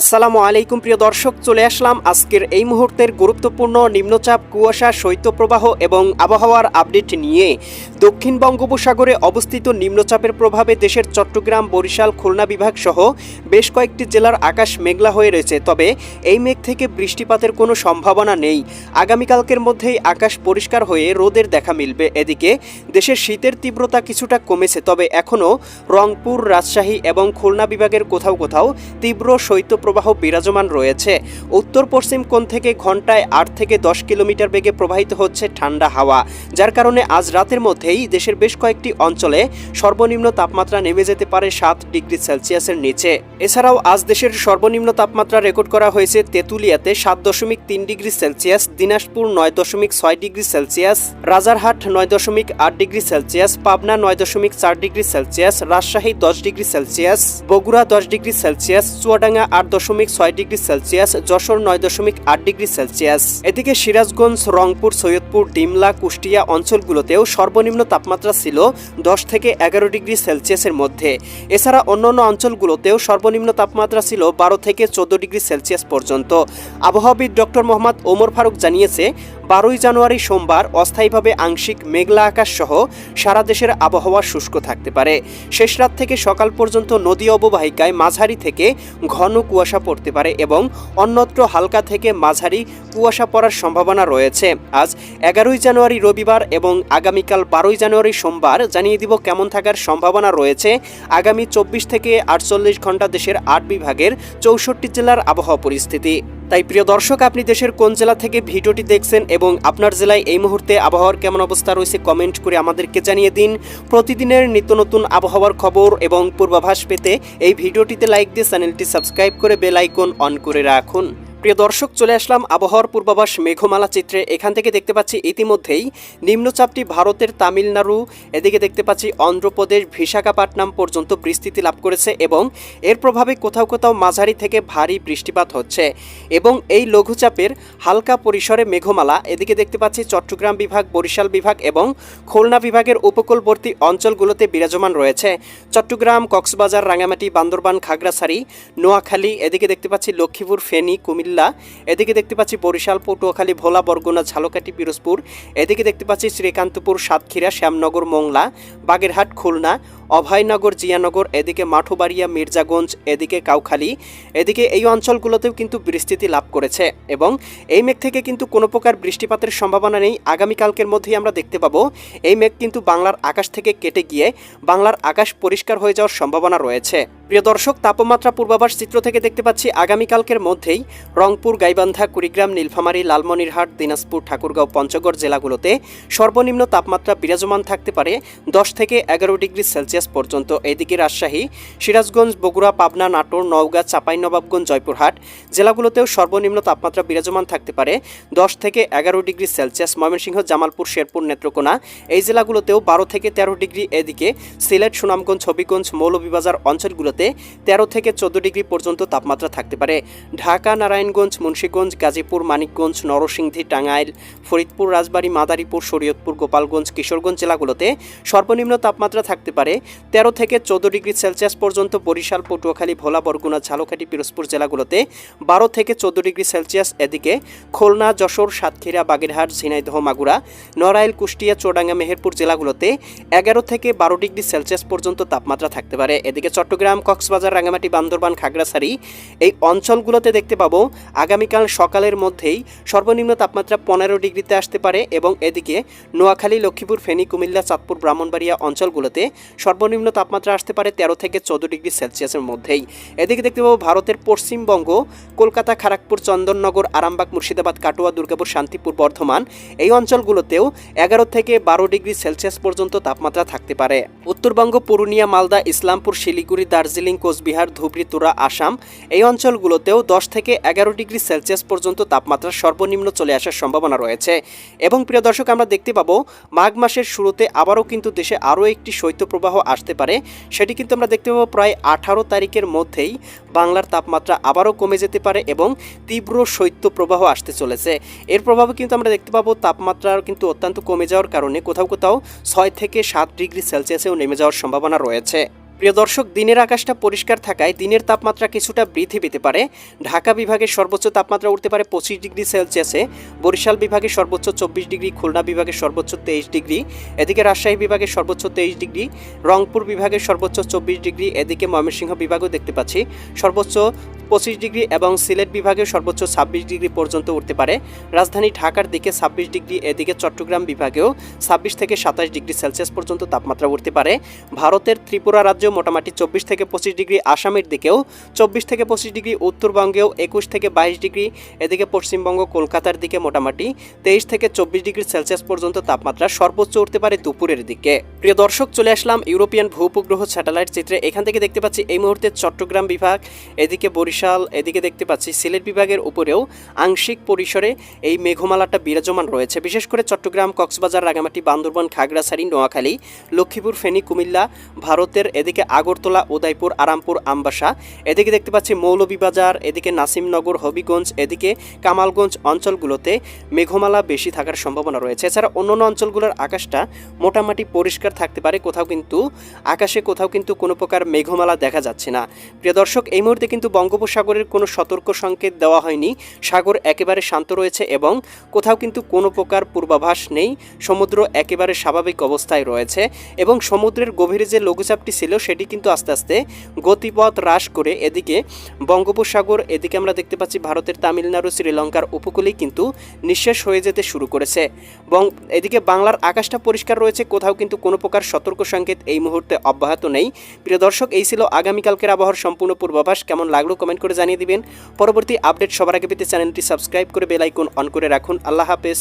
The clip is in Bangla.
আসসালামু আলাইকুম, প্রিয় দর্শক, চলে আসলাম আজকের এই মুহূর্তের গুরুত্বপূর্ণ নিম্নচাপ, কুয়াশা, শৈত্যপ্রবাহ এবং আবহাওয়ার আপডেট নিয়ে দক্ষিণ বঙ্গোপসাগরে অবস্থিত নিম্নচাপের প্রভাবে দেশের চট্টগ্রাম, বরিশাল, খুলনা বিভাগ সহ বেশ কয়েকটি জেলার আকাশ মেঘলা হয়ে রয়েছে। তবে এই মেঘ থেকে বৃষ্টিপাতের কোনো সম্ভাবনা নেই। আগামীকালকের মধ্যেই আকাশ পরিষ্কার হয়ে রোদের দেখা মিলবে। এদিকে দেশের শীতের তীব্রতা কিছুটা কমেছে, তবে এখনও রংপুর, রাজশাহী এবং খুলনা বিভাগের কোথাও কোথাও তীব্র শৈত্যপ্রবাহ বিরাজমান রয়েছে। উত্তর পশ্চিম কোণ থেকে ঘন্টায় আট থেকে দশ কিলোমিটার বেগে প্রবাহিত হচ্ছে ঠান্ডা হাওয়া। যার কারণে আজ রাতের মধ্যেই দেশের বেশ কয়েকটি অঞ্চলে সর্বনিম্ন তাপমাত্রা নেমে যেতে পারে সাত ডিগ্রি সেলসিয়াসের নিচে। এছাড়াও আজ দেশের সর্বনিম্ন তাপমাত্রা রেকর্ড করা হয়েছে তেঁতুলিয়াতে সাত দশমিক তিন ডিগ্রি সেলসিয়াস, দিনাজপুর নয় দশমিক ছয় ডিগ্রি সেলসিয়াস, রাজারহাট নয় দশমিক আট ডিগ্রি সেলসিয়াস, পাবনা নয় দশমিক চার ডিগ্রি সেলসিয়াস, রাজশাহী দশ ডিগ্রি সেলসিয়াস, বগুড়া দশ ডিগ্রি সেলসিয়াস, চুয়াডাঙ্গা আট দশমিক ছয় ডিগ্রি সেলসিয়াস, যশোর নয় দশমিক আট ডিগ্রি সেলসিয়াস। এদিকে সিরাজগঞ্জ, রংপুর, সৈয়দপুর, ডিমলা, কুষ্টিয়া অঞ্চলগুলোতেও সর্বনিম্ন তাপমাত্রা ছিল দশ থেকে এগারো ডিগ্রি সেলসিয়াসের মধ্যে। এছাড়া অন্যান্য অঞ্চলগুলোতেও সর্বনিম্ন তাপমাত্রা ছিল বারো থেকে চোদ্দ ডিগ্রি সেলসিয়াস পর্যন্ত। আবহাওয়াবিদ ডক্টর মোহাম্মদ ওমর ফারুক জানিয়েছে, বারোই জানুয়ারি সোমবার অস্থায়ীভাবে আংশিক মেঘলা আকাশ সহ সারা দেশের আবহাওয়া শুষ্ক থাকতে পারে। শেষ রাত থেকে সকাল পর্যন্ত নদী অববাহিকায় মাঝারি থেকে ঘন কুয়াশা পড়তে পারে এবং অন্যত্র হালকা থেকে মাঝারি কুয়াশা পড়ার সম্ভাবনা রয়েছে। আজ এগারোই জানুয়ারি রবিবার এবং আগামীকাল বারোই জানুয়ারি সোমবার জানিয়ে দিব কেমন থাকার সম্ভাবনা রয়েছে। আগামী চব্বিশ থেকে আটচল্লিশ ঘণ্টা দেশের আট বিভাগের চৌষট্টি জেলার আবহাওয়া পরিস্থিতি। তাই প্রিয় দর্শক, আপনি দেশের কোন জেলা থেকে ভিডিওটি দেখছেন এবং আপনার জেলায় এই মুহূর্তে আবহাওয়ার কেমন অবস্থা রয়েছে কমেন্ট করে আমাদেরকে জানিয়ে দিন। প্রতিদিনের নিত্য নতুন আবহাওয়ার খবর এবং পূর্বাভাস পেতে এই ভিডিওটিতে লাইক দিয়ে চ্যানেলটি সাবস্ক্রাইব করে বেল আইকন অন করে রাখুন। প্রিয় দর্শক, চলে আসলাম আবহাওয়ার পূর্বাভাস মেঘমালা চিত্রে। এখান থেকে দেখতে পাচ্ছি ইতিমধ্যেই নিম্নচাপটি ভারতের তামিলনাড়ু, এদিকে দেখতে পাচ্ছি অন্ধ্রপ্রদেশ বিশাখাপাটনাম পর্যন্ত বিস্তৃতি লাভ করেছে এবং এর প্রভাবে কোথাও কোথাও মাঝারি থেকে ভারী বৃষ্টিপাত হচ্ছে। এবং এই লঘুচাপের হালকা পরিসরে মেঘমালা, এদিকে দেখতে পাচ্ছি চট্টগ্রাম বিভাগ, বরিশাল বিভাগ এবং খুলনা বিভাগের উপকূলবর্তী অঞ্চলগুলোতে বিরাজমান রয়েছে। চট্টগ্রাম, কক্সবাজার রাঙামাটি বান্দরবান, খাগড়াছড়ি, নোয়াখালী, এদিকে দেখতে পাচ্ছি লক্ষ্মীপুর, ফেনী, কুমিল্লা এদিকে দেখতে পাচ্ছি বরিশাল পটুয়াখালী ভোলা, বরগুনা ঝালকাটি পিরোজপুর। এদিকে দেখতে পাচ্ছি শ্রীকান্তপুর, সাতক্ষীরা, শ্যামনগর, মংলা, বাগেরহাট, খুলনা অভয়নগর, জিয়ানগর, এদিকে মাঠুবাড়িয়া, মির্জাগঞ্জ, এদিকে কাউখালী, এদিকে এই অঞ্চলগুলোতেও কিন্তু বিস্তৃতি লাভ করেছে এবং এই মেঘ থেকে কিন্তু কোনো প্রকার বৃষ্টিপাতের সম্ভাবনা নেই। আগামীকালকের মধ্যেই আমরা দেখতে পাবো এই মেঘ কিন্তু বাংলার আকাশ থেকে কেটে গিয়ে বাংলার আকাশ পরিষ্কার হয়ে যাওয়ার সম্ভাবনা রয়েছে। প্রিয় দর্শক, তাপমাত্রা পূর্বাভাস চিত্র থেকে দেখতে পাচ্ছি আগামীকালকের মধ্যেই রংপুর, গাইবান্ধা, কুড়িগ্রাম, নীলফামারী, লালমনিরহাট, দিনাজপুর, ঠাকুরগাঁও, পঞ্চগড় জেলাগুলোতে সর্বনিম্ন তাপমাত্রা বিরাজমান থাকতে পারে দশ থেকে এগারো ডিগ্রি সেলসিয়াস। পর্যন্ত। এদিকে রাজশাহী, সিরাজগঞ্জ, বগুড়া, পাবনা, নাটোর, নওগাঁ চাঁপাইনবাবগঞ্জ জয়পুরহাট জেলাগুলোতেও সর্বনিম্ন তাপমাত্রা বিরাজমান থাকতে পারে দশ থেকে এগারো ডিগ্রি সেলসিয়াস। ময়মনসিংহ, জামালপুর, শেরপুর, নেত্রকোনা এই জেলাগুলোতেও বারো থেকে তেরো ডিগ্রি। এদিকে সিলেট, সুনামগঞ্জ, হবিগঞ্জ, মৌলভীবাজার অঞ্চলগুলোতে তেরো থেকে চোদ্দ ডিগ্রি পর্যন্ত তাপমাত্রা থাকতে পারে। ঢাকা, নারায়ণগঞ্জ, মুন্সীগঞ্জ, গাজীপুর, মানিকগঞ্জ, নরসিংদী, টাঙ্গাইল, ফরিদপুর, রাজবাড়ী, মাদারীপুর, শরীয়তপুর, গোপালগঞ্জ, কিশোরগঞ্জ জেলাগুলোতে সর্বনিম্ন তাপমাত্রা থাকতে পারে তেরো থেকে চোদ্দ ডিগ্রি সেলসিয়াস পর্যন্ত বরিশাল, পটুয়াখালী, ভোলা, বরগুনা, ঝালকাঠি, পিরোজপুর জেলাগুলোতে বারো থেকে চোদ্দ ডিগ্রি সেলসিয়াস। এদিকে খুলনা, যশোর, সাতক্ষীরা, বাগেরহাট, ঝিনাইদহ, মাগুরা, নড়াইল, কুষ্টিয়া চোডাঙ্গা মেহেরপুর জেলাগুলোতে এগারো থেকে বারো ডিগ্রি সেলসিয়াস পর্যন্ত তাপমাত্রা থাকতে পারে। এদিকে চট্টগ্রাম, কক্সবাজার রাঙামাটি বান্দরবান, খাগড়াছড়ি এই অঞ্চলগুলোতে দেখতে পাবো আগামীকাল সকালের মধ্যেই সর্বনিম্ন তাপমাত্রা পনেরো ডিগ্রিতে আসতে পারে এবং এদিকে নোয়াখালী, লক্ষ্মীপুর, ফেনী, কুমিল্লা, চাঁদপুর, ব্রাহ্মণবাড়িয়া অঞ্চলগুলোতে সর্বনিম্ন তাপমাত্রা আসতে পারে তেরো থেকে চোদ্দ ডিগ্রি সেলসিয়াসের মধ্যেই। এদিকে দেখতে পাবো ভারতের পশ্চিমবঙ্গ, কলকাতা খড়গপুর চন্দননগর, আরামবাগ, মুর্শিদাবাদ, কাটোয়া, দুর্গাপুর, শান্তিপুর, বর্ধমান। এই অঞ্চলগুলোতেও এগারো থেকে বারো ডিগ্রি সেলসিয়াস পর্যন্ত তাপমাত্রা থাকতে পারে। উত্তরবঙ্গ, পুরুলিয়া, মালদা, ইসলামপুর, শিলিগুড়ি, দার্জিলিং, কোচবিহার, ধুবড়ি, তুরা, আসাম এই অঞ্চলগুলোতেও দশ থেকে এগারো ডিগ্রি সেলসিয়াস পর্যন্ত তাপমাত্রা সর্বনিম্ন চলে আসার সম্ভাবনা রয়েছে। এবং প্রিয় দর্শক, আমরা দেখতে পাবো মাঘ মাসের শুরুতে আবারও কিন্তু দেশে আরও একটি শৈত্যপ্রবাহ আসতে পারে, সেটি কিন্তু আমরা দেখতে পাবো প্রায় আঠারো তারিখের মধ্যেই বাংলার তাপমাত্রা আবারও কমে যেতে পারে এবং তীব্র শৈত্য প্রবাহ আসতে চলেছে। এর প্রভাবে কিন্তু আমরা দেখতে পাবো তাপমাত্রা কিন্তু অত্যন্ত কমে যাওয়ার কারণে। কোথাও কোথাও ছয় থেকে সাত ডিগ্রি সেলসিয়াসেও নেমে যাওয়ার সম্ভাবনা রয়েছে। প্রিয় দর্শক, দিনের আকাশটা পরিষ্কার থাকায় দিনের তাপমাত্রা কিছুটা বৃদ্ধি পেতে পারে। ঢাকা বিভাগের সর্বোচ্চ তাপমাত্রা উঠতে পারে পঁচিশ ডিগ্রি সেলসিয়াসে, বরিশাল বিভাগে সর্বোচ্চ চব্বিশ ডিগ্রি, খুলনা বিভাগে সর্বোচ্চ তেইশ ডিগ্রি, এদিকে রাজশাহী বিভাগে সর্বোচ্চ তেইশ ডিগ্রি, রংপুর বিভাগের সর্বোচ্চ চব্বিশ ডিগ্রি, এদিকে ময়মনসিংহ বিভাগও দেখতে পাচ্ছি। সর্বোচ্চ পঁচিশ ডিগ্রি এবং সিলেট বিভাগে সর্বোচ্চ ছাব্বিশ ডিগ্রি পর্যন্ত উঠতে পারে। রাজধানী ঢাকার দিকে ছাব্বিশ ডিগ্রি, এদিকে চট্টগ্রাম বিভাগেও ছাব্বিশ থেকে সাতাশ ডিগ্রি সেলসিয়াস পর্যন্ত তাপমাত্রা উঠতে পারে। ভারতের ত্রিপুরা রাজ্য মোটামুটি চব্বিশ থেকে পঁচিশ ডিগ্রি আসামের দিকেও, চব্বিশ থেকে পঁচিশ ডিগ্রি উত্তরবঙ্গেও, একুশ থেকে বাইশ ডিগ্রি, এদিকে পশ্চিমবঙ্গ, কলকাতার দিকে মোটামুটি তেইশ থেকে চব্বিশ ডিগ্রি সেলসিয়াস পর্যন্ত তাপমাত্রা সর্বোচ্চ উঠতে পারে দুপুরের দিকে। প্রিয় দর্শক, চলে আসলাম ইউরোপিয়ান ভূপগ্রহ স্যাটেলাইট চিত্রে। এখান থেকে দেখতে পাচ্ছি এই মুহূর্তে চট্টগ্রাম বিভাগ, এদিকে বরিশাল, এদিকে দেখতে পাচ্ছি সিলেট বিভাগের উপরেও আংশিক পরিসরে এই মেঘমালাটা বিরাজমান রয়েছে। বিশেষ করে চট্টগ্রাম, কক্সবাজার রাঙামাটি বান্দরবান, খাগড়াছড়ি, নোয়াখালী, লক্ষ্মীপুর, ফেনী, কুমিল্লা, ভারতের এদিকে আগরতলা, উদয়পুর, আরামপুর, আমবাসা, এদিকে দেখতে পাচ্ছি মৌলভীবাজার, এদিকে নাসিমনগর, হবিগঞ্জ, এদিকে কামালগঞ্জ অঞ্চলগুলোতে মেঘমালা বেশি থাকার সম্ভাবনা রয়েছে। এছাড়া অন্যান্য অঞ্চলগুলোর আকাশটা মোটামুটি পরিষ্কার থাকতে পারে, কোথাও কিন্তু, আকাশে কোথাও কিন্তু কোনো প্রকার মেঘমালা দেখা যাচ্ছে না। প্রিয় দর্শক, এই মুহূর্তে কিন্তু বঙ্গোপসাগরের কোনো সতর্ক সংকেত দেওয়া হয়নি। সাগর একেবারে শান্ত রয়েছে এবং কোথাও কিন্তু কোনো প্রকার পূর্বাভাস নেই। সমুদ্র একেবারে স্বাভাবিক অবস্থায় রয়েছে এবং সমুদ্রের গভীরে যে লঘুচাপটি ছিল সেটি কিন্তু আস্তে আস্তে গতিপথ হ্রাস করে এদিকে বঙ্গোপসাগর, এদিকে আমরা দেখতে পাচ্ছি ভারতের তামিলনাড়ু, শ্রীলঙ্কার উপকূলেই কিন্তু নিঃশেষ হয়ে যেতে শুরু করেছে। এবং এদিকে বাংলার আকাশটা পরিষ্কার রয়েছে, কোথাও কিন্তু কোনো প্রকার সতর্ক সংকেত এই মুহূর্তে অব্যাহত নেই। প্রিয় দর্শক, এই ছিল আগামীকালকের আবহাওয়ার সম্পূর্ণ পূর্বাভাস। কেমন লাগল কমেন্ট করে জানিয়ে দিবেন। পরবর্তী আপডেট সবার আগে পেতে চ্যানেলটি সাবস্ক্রাইব করে বেল আইকন অন করে রাখুন। আল্লাহ হাফেজ।